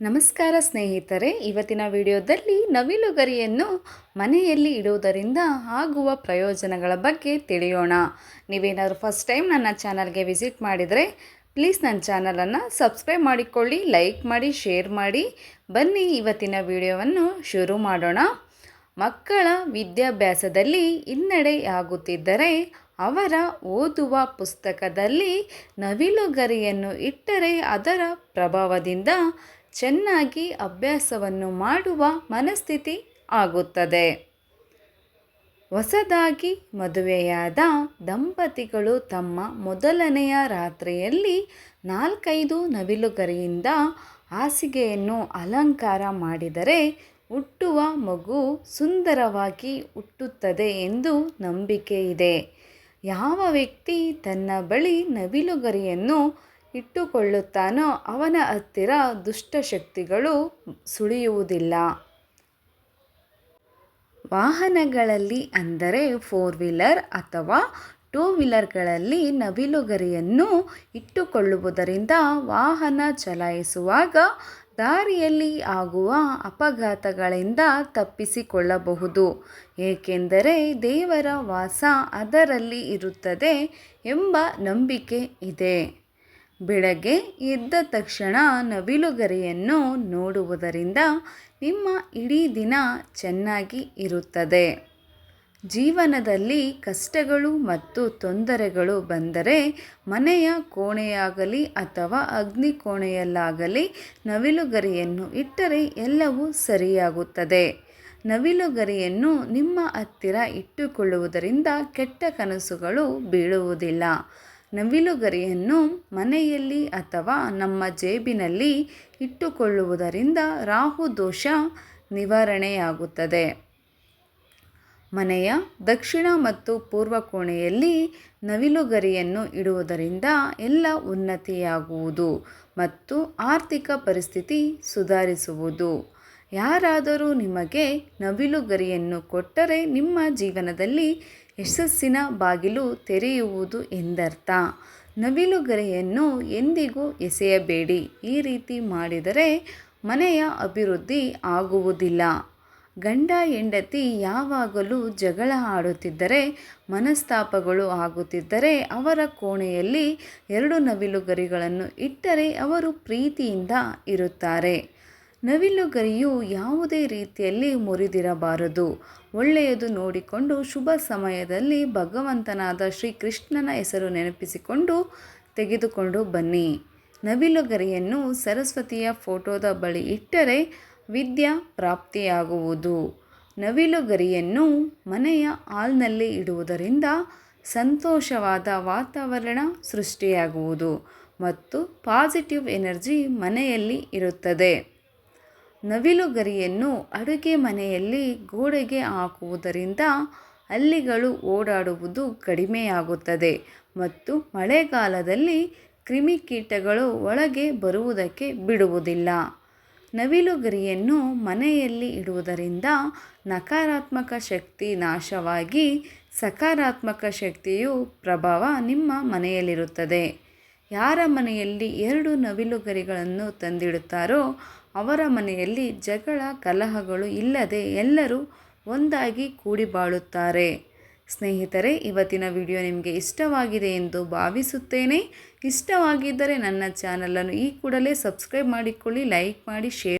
ನಮಸ್ಕಾರ ಸ್ನೇಹಿತರೆ, ಇವತ್ತಿನ ವಿಡಿಯೋದಲ್ಲಿ ನವಿಲುಗರಿಯನ್ನು ಮನೆಯಲ್ಲಿ ಇಡುವುದರಿಂದ ಆಗುವ ಪ್ರಯೋಜನಗಳ ಬಗ್ಗೆ ತಿಳಿಯೋಣ. ನೀವೇನಾದರೂ ಫಸ್ಟ್ ಟೈಮ್ ನನ್ನ ಚಾನಲ್ಗೆ ವಿಸಿಟ್ ಮಾಡಿದರೆ ಪ್ಲೀಸ್ ನನ್ನ ಚಾನಲನ್ನು ಸಬ್ಸ್ಕ್ರೈಬ್ ಮಾಡಿಕೊಳ್ಳಿ ಲೈಕ್ ಮಾಡಿ ಶೇರ್ ಮಾಡಿ. ಬನ್ನಿ, ಇವತ್ತಿನ ವಿಡಿಯೋವನ್ನು ಶುರು ಮಾಡೋಣ. ಮಕ್ಕಳ ವಿದ್ಯಾಭ್ಯಾಸದಲ್ಲಿ ಹಿನ್ನಡೆಯಾಗುತ್ತಿದ್ದರೆ ಅವರ ಓದುವ ಪುಸ್ತಕದಲ್ಲಿ ನವಿಲುಗರಿಯನ್ನು ಇಟ್ಟರೆ ಅದರ ಪ್ರಭಾವದಿಂದ ಚೆನ್ನಾಗಿ ಅಭ್ಯಾಸವನ್ನು ಮಾಡುವ ಮನಸ್ಥಿತಿ ಆಗುತ್ತದೆ. ಹೊಸದಾಗಿ ಮದುವೆಯಾದ ದಂಪತಿಗಳು ತಮ್ಮ ಮೊದಲನೆಯ ರಾತ್ರಿಯಲ್ಲಿ ನಾಲ್ಕೈದು ನವಿಲುಗರಿಯಿಂದ ಹಾಸಿಗೆಯನ್ನು ಅಲಂಕಾರ ಮಾಡಿದರೆ ಹುಟ್ಟುವ ಮಗು ಸುಂದರವಾಗಿ ಹುಟ್ಟುತ್ತದೆ ಎಂದು ನಂಬಿಕೆ ಇದೆ. ಯಾವ ವ್ಯಕ್ತಿ ತನ್ನ ಬಳಿ ನವಿಲುಗರಿಯನ್ನು ಇಟ್ಟುಕೊಳ್ಳುತ್ತಾನೋ ಅವನ ಹತ್ತಿರ ದುಷ್ಟಶಕ್ತಿಗಳು ಸುಳಿಯುವುದಿಲ್ಲ. ವಾಹನಗಳಲ್ಲಿ ಅಂದರೆ ಫೋರ್ ವೀಲರ್ ಅಥವಾ ಟೂ ವೀಲರ್ಗಳಲ್ಲಿ ನವಿಲುಗರಿಯನ್ನು ಇಟ್ಟುಕೊಳ್ಳುವುದರಿಂದ ವಾಹನ ಚಲಾಯಿಸುವಾಗ ದಾರಿಯಲ್ಲಿ ಆಗುವ ಅಪಘಾತಗಳಿಂದ ತಪ್ಪಿಸಿಕೊಳ್ಳಬಹುದು. ಏಕೆಂದರೆ ದೇವರ ವಾಸ ಅದರಲ್ಲಿ ಇರುತ್ತದೆ ಎಂಬ ನಂಬಿಕೆ ಇದೆ. ಬೆಳಗ್ಗೆ ಎದ್ದ ತಕ್ಷಣ ನವಿಲುಗರಿಯನ್ನು ನೋಡುವುದರಿಂದ ನಿಮ್ಮ ಇಡೀ ದಿನ ಚೆನ್ನಾಗಿ ಇರುತ್ತದೆ. ಜೀವನದಲ್ಲಿ ಕಷ್ಟಗಳು ಮತ್ತು ತೊಂದರೆಗಳು ಬಂದರೆ ಮನೆಯ ಕೋಣೆಯಾಗಲಿ ಅಥವಾ ಅಗ್ನಿ ಕೋಣೆಯಲ್ಲಾಗಲಿ ನವಿಲುಗರಿಯನ್ನು ಇಟ್ಟರೆ ಎಲ್ಲವೂ ಸರಿಯಾಗುತ್ತದೆ. ನವಿಲುಗರಿಯನ್ನು ನಿಮ್ಮ ಹತ್ತಿರ ಇಟ್ಟುಕೊಳ್ಳುವುದರಿಂದ ಕೆಟ್ಟ ಕನಸುಗಳು ಬೀಳುವುದಿಲ್ಲ. ನವಿಲುಗರಿಯನ್ನು ಮನೆಯಲ್ಲಿ ಅಥವಾ ನಮ್ಮ ಜೇಬಿನಲ್ಲಿ ಇಟ್ಟುಕೊಳ್ಳುವುದರಿಂದ ರಾಹು ದೋಷ ನಿವಾರಣೆಯಾಗುತ್ತದೆ. ಮನೆಯ ದಕ್ಷಿಣ ಮತ್ತು ಪೂರ್ವ ಕೋಣೆಯಲ್ಲಿ ನವಿಲುಗರಿಯನ್ನು ಇಡುವುದರಿಂದ ಎಲ್ಲ ಉನ್ನತಿಯಾಗುವುದು ಮತ್ತು ಆರ್ಥಿಕ ಪರಿಸ್ಥಿತಿ ಸುಧಾರಿಸುವುದು. ಯಾರಾದರೂ ನಿಮಗೆ ನವಿಲುಗರಿಯನ್ನು ಕೊಟ್ಟರೆ ನಿಮ್ಮ ಜೀವನದಲ್ಲಿ ಯಶಸ್ಸಿನ ಬಾಗಿಲು ತೆರೆಯುವುದು ಎಂದರ್ಥ. ನವಿಲುಗರಿಯನ್ನು ಎಂದಿಗೂ ಎಸೆಯಬೇಡಿ. ಈ ರೀತಿ ಮಾಡಿದರೆ ಮನೆಯ ಅಭಿವೃದ್ಧಿ ಆಗುವುದಿಲ್ಲ. ಗಂಡ ಹೆಂಡತಿ ಯಾವಾಗಲೂ ಜಗಳ ಆಡುತ್ತಿದ್ದರೆ, ಮನಸ್ತಾಪಗಳು ಆಗುತ್ತಿದ್ದರೆ ಅವರ ಕೋಣೆಯಲ್ಲಿ ಎರಡು ನವಿಲುಗರಿಗಳನ್ನು ಇಟ್ಟರೆ ಅವರು ಪ್ರೀತಿಯಿಂದ ಇರುತ್ತಾರೆ. ನವಿಲುಗರಿಯು ಯಾವುದೇ ರೀತಿಯಲ್ಲಿ ಮುರಿದಿರಬಾರದು. ಒಳ್ಳೆಯದು ನೋಡಿಕೊಂಡು ಶುಭ ಸಮಯದಲ್ಲಿ ಭಗವಂತನಾದ ಶ್ರೀಕೃಷ್ಣನ ಹೆಸರು ನೆನಪಿಸಿಕೊಂಡು ತೆಗೆದುಕೊಂಡು ಬನ್ನಿ. ನವಿಲುಗರಿಯನ್ನು ಸರಸ್ವತಿಯ ಫೋಟೋದ ಬಳಿ ಇಟ್ಟರೆ ವಿದ್ಯಾ ಪ್ರಾಪ್ತಿಯಾಗುವುದು. ನವಿಲುಗರಿಯನ್ನು ಮನೆಯ ಹಾಲ್ನಲ್ಲಿ ಇಡುವುದರಿಂದ ಸಂತೋಷವಾದ ವಾತಾವರಣ ಸೃಷ್ಟಿಯಾಗುವುದು ಮತ್ತು ಪಾಸಿಟಿವ್ ಎನರ್ಜಿ ಮನೆಯಲ್ಲಿ ಇರುತ್ತದೆ. ನವಿಲುಗರಿಯನ್ನು ಅಡುಗೆ ಮನೆಯಲ್ಲಿ ಗೋಡೆಗೆ ಹಾಕುವುದರಿಂದ ಹಲ್ಲಿಗಳು ಓಡಾಡುವುದು ಕಡಿಮೆಯಾಗುತ್ತದೆ ಮತ್ತು ಮಳೆಗಾಲದಲ್ಲಿ ಕ್ರಿಮಿಕೀಟಗಳು ಒಳಗೆ ಬರುವುದಕ್ಕೆ ಬಿಡುವುದಿಲ್ಲ. ನವಿಲುಗರಿಯನ್ನು ಮನೆಯಲ್ಲಿ ಇಡುವುದರಿಂದ ನಕಾರಾತ್ಮಕ ಶಕ್ತಿ ನಾಶವಾಗಿ ಸಕಾರಾತ್ಮಕ ಶಕ್ತಿಯು ಪ್ರಭಾವ ನಿಮ್ಮ ಮನೆಯಲ್ಲಿರುತ್ತದೆ. ಯಾರ ಮನೆಯಲ್ಲಿ ಎರಡು ನವಿಲುಗರಿಗಳನ್ನು ತಂದಿಡುತ್ತಾರೋ ಅವರ ಮನೆಯಲ್ಲಿ ಜಗಳ ಕಲಹಗಳು ಇಲ್ಲದೆ ಎಲ್ಲರೂ ಒಂದಾಗಿ ಕೂಡಿ ಬಾಳುತ್ತಾರೆ. ಸ್ನೇಹಿತರೆ, ಇವತ್ತಿನ ವಿಡಿಯೋ ನಿಮಗೆ ಇಷ್ಟವಾಗಿದೆ ಎಂದು ಭಾವಿಸುತ್ತೇನೆ. ಇಷ್ಟವಾಗಿದ್ದರೆ ನನ್ನ ಚಾನಲನ್ನು ಈ ಕೂಡಲೇ ಸಬ್ಸ್ಕ್ರೈಬ್ ಮಾಡಿಕೊಳ್ಳಿ, ಲೈಕ್ ಮಾಡಿ, ಶೇರ್